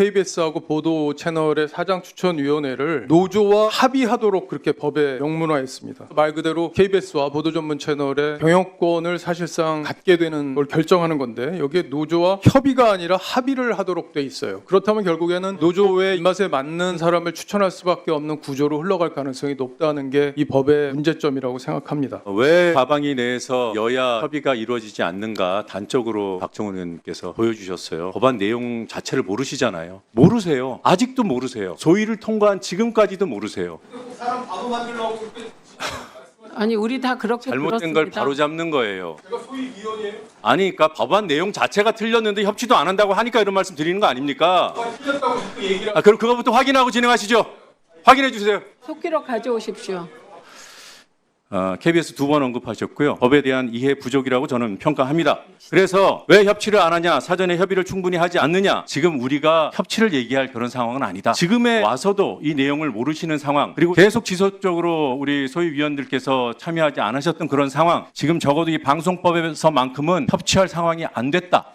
KBS하고 보도 채널의 사장 추천위원회를 노조와 합의하도록 그렇게 법에 명문화했습니다. 말 그대로 KBS와 보도 전문 채널의 경영권을 사실상 갖게 되는 걸 결정하는 건데 여기에 노조와 협의가 아니라 합의를 하도록 돼 있어요. 그렇다면 결국에는 노조의 입맛에 맞는 사람을 추천할 수밖에 없는 구조로 흘러갈 가능성이 높다는 게 이 법의 문제점이라고 생각합니다. 왜 과방위 내에서 여야 협의가 이루어지지 않는가 단적으로 박정훈 의원께서 보여주셨어요. 법안 내용 자체를 모르시잖아요. 모르세요. 아직도 모르세요. 소위를 통과한 지금까지도 모르세요. 아니 우리 다 그렇게 잘못된 걸 들었습니다. 바로 잡는 거예요. 아니, 그러니까 법안 내용 자체가 틀렸는데 협치도 안 한다고 하니까 이런 말씀 드리는 거 아닙니까? 아, 그럼 그거부터 확인하고 진행하시죠. 확인해 주세요. 속기록 가져오십시오. 어, KBS 두 번 언급하셨고요. 법에 대한 이해 부족이라고 저는 평가합니다. 그래서 왜 협치를 안 하냐, 사전에 협의를 충분히 하지 않느냐, 지금 우리가 협치를 얘기할 그런 상황은 아니다. 지금에 와서도 이 내용을 모르시는 상황, 그리고 계속 지속적으로 우리 소위 위원들께서 참여하지 않으셨던 그런 상황, 지금 적어도 이 방송법에서만큼은 협치할 상황이 안 됐다.